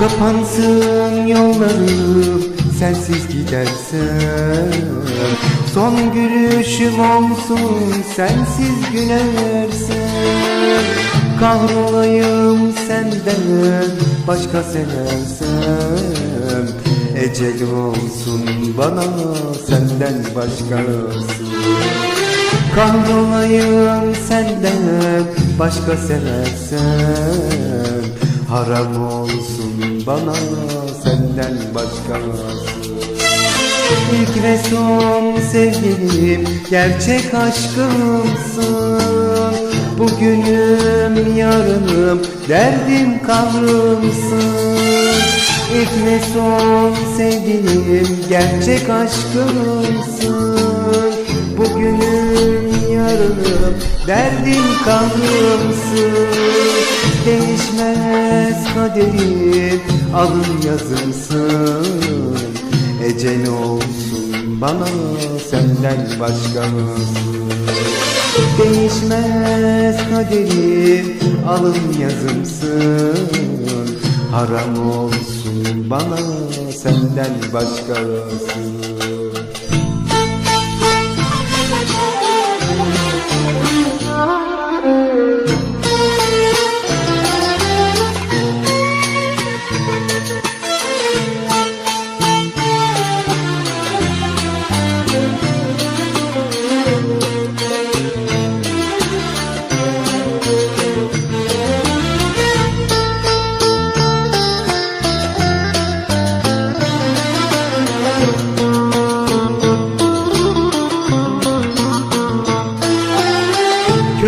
Kapansın yollarım sensiz gidersen. Son gülüşüm olsun sensiz gülersen. Kahrolayım senden başka seversem Ecel olsun bana senden başkası. Kahrolayım senden başka seversem Haram olsun bana senden başkası İlk ve son sevgilim gerçek aşkımsın. Bugünüm yarınım derdim kahrımsın. İlk ve son sevgilim gerçek aşkımsın. Bugünüm yarınım derdim kahrımsın Değişmez kaderim alın yazımsın Ecel olsun bana senden başkası Değişmez kaderim alın yazımsın. Haram olsun bana senden başkası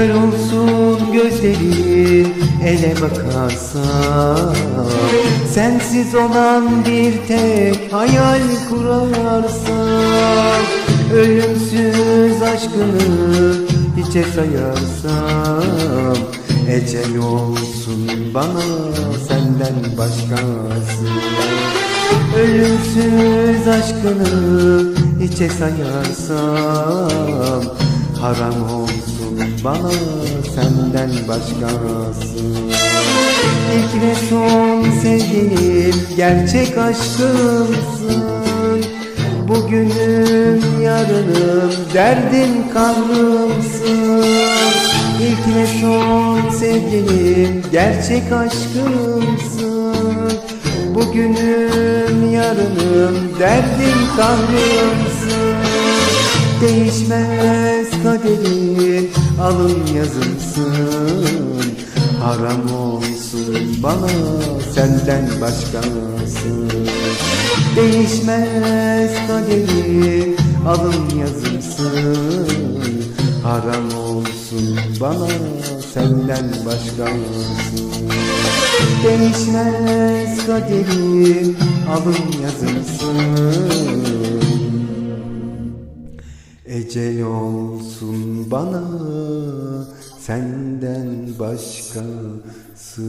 Kör olsun gözlerin ele bakarsan. Sensiz olan bir tek hayal kurarsan. Ölümsüz aşkını hiçe sayarsam Ecel olsun bana senden başkası. Ölümsüz aşkını hiçe sayarsam Haram olsun bana senden başkası. İlk ve son sevgilim gerçek aşkımsın. Bugünüm yarınım derdim kahrımsın İlk ve son sevgilim gerçek aşkımsın. Bugünüm yarınım derdim kahrımsın Değişmez kaderin alın yazımsın Haram olsun. Bana senden başkası Değişmez kaderin alın yazımsın Haram olsun. Bana senden başkası Değişmez kaderin alın yazımsın Ecel olsun bana senden başkası.